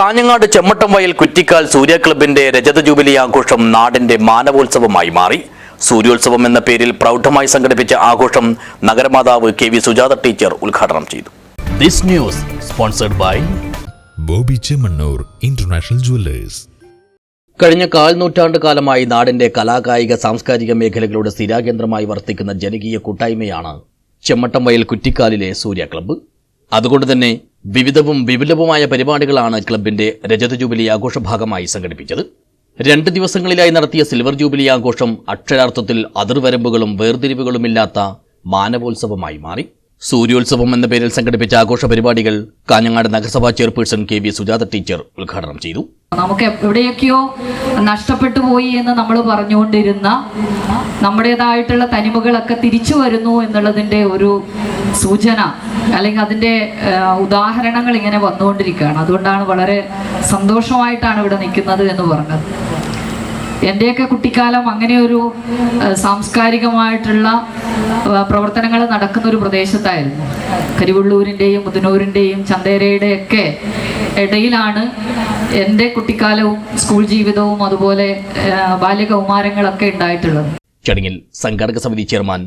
കാഞ്ഞങ്ങാട് ചെമ്മട്ടം വയൽ കുറ്റിക്കാൽ സൂര്യ ക്ലബിന്റെ രജത ജൂബിലി ആഘോഷം നാടിന്റെ മാനവോത്സവമായി മാറി. സൂര്യോത്സവം എന്ന പേരിൽ പ്രൗഢമായി സംഘടിപ്പിച്ച ആഘോഷം നഗരമാതാവ് കെ വി സുജാത ടീച്ചർ ഉദ്ഘാടനം ചെയ്തു. This news sponsored by Bobby Chemmanur international jewellers. കഴിഞ്ഞ കാൽ നൂറ്റാണ്ട് കാലമായി നാടിന്റെ കലാകായിക സാംസ്കാരിക മേഖലകളുടെ സ്ഥിരാകേന്ദ്രമായി വർത്തിക്കുന്ന ജനകീയ കൂട്ടായ്മയാണ് ചെമ്മട്ടം വയൽ കുറ്റിക്കാലിലെ സൂര്യ ക്ലബ്ബ് അതുകൊണ്ട് തന്നെ വിവിധവും വിപുലവുമായ പരിപാടികളാണ് ക്ലബിന്റെ രജത ജൂബിലി ആഘോഷ ഭാഗമായി സംഘടിപ്പിച്ചത്. രണ്ട് ദിവസങ്ങളിലായി നടത്തിയ സിൽവർ ജൂബിലി ആഘോഷം അക്ഷരാർത്ഥത്തിൽ അതിർവരമ്പുകളും വേർതിരിവുകളുമില്ലാത്ത മാനവോത്സവമായി മാറി. സൂര്യോത്സവം എന്ന പേരിൽ സംഘടിപ്പിച്ച ആഘോഷ പരിപാടികൾ കാഞ്ഞങ്ങാട് നഗരസഭാ chairperson K V Sujatha teacher ഉദ്ഘാടനം ചെയ്തു. നമുക്ക് എവിടെയൊക്കെയോ നഷ്ടപ്പെട്ടു പോയി എന്ന് നമ്മൾ പറഞ്ഞുകൊണ്ടിരുന്ന നമ്മുടേതായിട്ടുള്ള തനിമകളൊക്കെ തിരിച്ചു വരുന്നു എന്നുള്ളതിന്റെ ഒരു സൂചന അല്ലെങ്കിൽ അതിന്റെ ഉദാഹരണങ്ങൾ ഇങ്ങനെ വന്നുകൊണ്ടിരിക്കുകയാണ്. അതുകൊണ്ടാണ് വളരെ സന്തോഷമായിട്ടാണ് ഇവിടെ നിൽക്കുന്നത് എന്ന് പറഞ്ഞത്. എന്റെയൊക്കെ കുട്ടിക്കാലം അങ്ങനെ ഒരു സാംസ്കാരികമായിട്ടുള്ള പ്രവർത്തനങ്ങൾ നടക്കുന്ന ഒരു പ്രദേശത്തായിരുന്നു. കരിവള്ളൂരിന്റെയും മുതനൂരിന്റെയും ചന്തേരയുടെയൊക്കെ ഇടയിലാണ് എന്റെ കുട്ടിക്കാലവും സ്കൂൾ ജീവിതവും അതുപോലെ ബാല്യകൗമാരങ്ങളൊക്കെ ഉണ്ടായിട്ടുള്ളത്. ചടങ്ങിൽ സംഘാടക സമിതി ചെയർമാൻ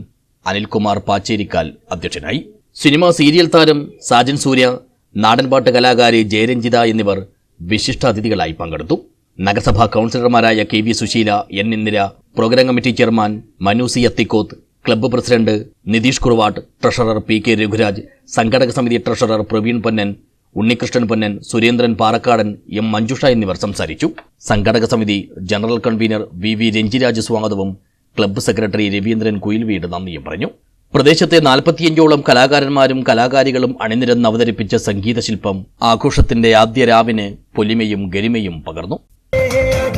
അനിൽകുമാർ പാച്ചേരിക്കാൽ അധ്യക്ഷനായി. സിനിമ സീരിയൽ താരം സാജൻ സൂര്യ നാടൻപാട്ട് കലാകാരി ജയരഞ്ജിത എന്നിവർ വിശിഷ്ടാതിഥികളായി പങ്കെടുത്തു. നഗരസഭാ കൗൺസിലർമാരായ K V Susheela N Indira programme committee chairman Manu C Athikkoth club president Nitheesh Kuruvatt treasurer P K Raghuraj സംഘടക സമിതി ട്രഷറർ പ്രവീൺ പൊന്നൻ ഉണ്ണികൃഷ്ണൻ പൊന്നൻ സുരേന്ദ്രൻ പാറക്കാടൻ എം മഞ്ജുഷ എന്നിവർ സംസാരിച്ചു. സംഘടക സമിതി general convener V V Ranjiraj സ്വാഗതവും ക്ലബ്ബ് സെക്രട്ടറി രവീന്ദ്രൻ കുയിൽവീട് നന്ദിയും പറഞ്ഞു. പ്രദേശത്തെ നാൽപ്പത്തിയഞ്ചോളം കലാകാരന്മാരും കലാകാരികളും അണിനിരന്ന് അവതരിപ്പിച്ച സംഗീത ശില്പം ആഘോഷത്തിന്റെ ആദ്യ രാവിന് പൊലിമയും ഗരിമയും പകർന്നു.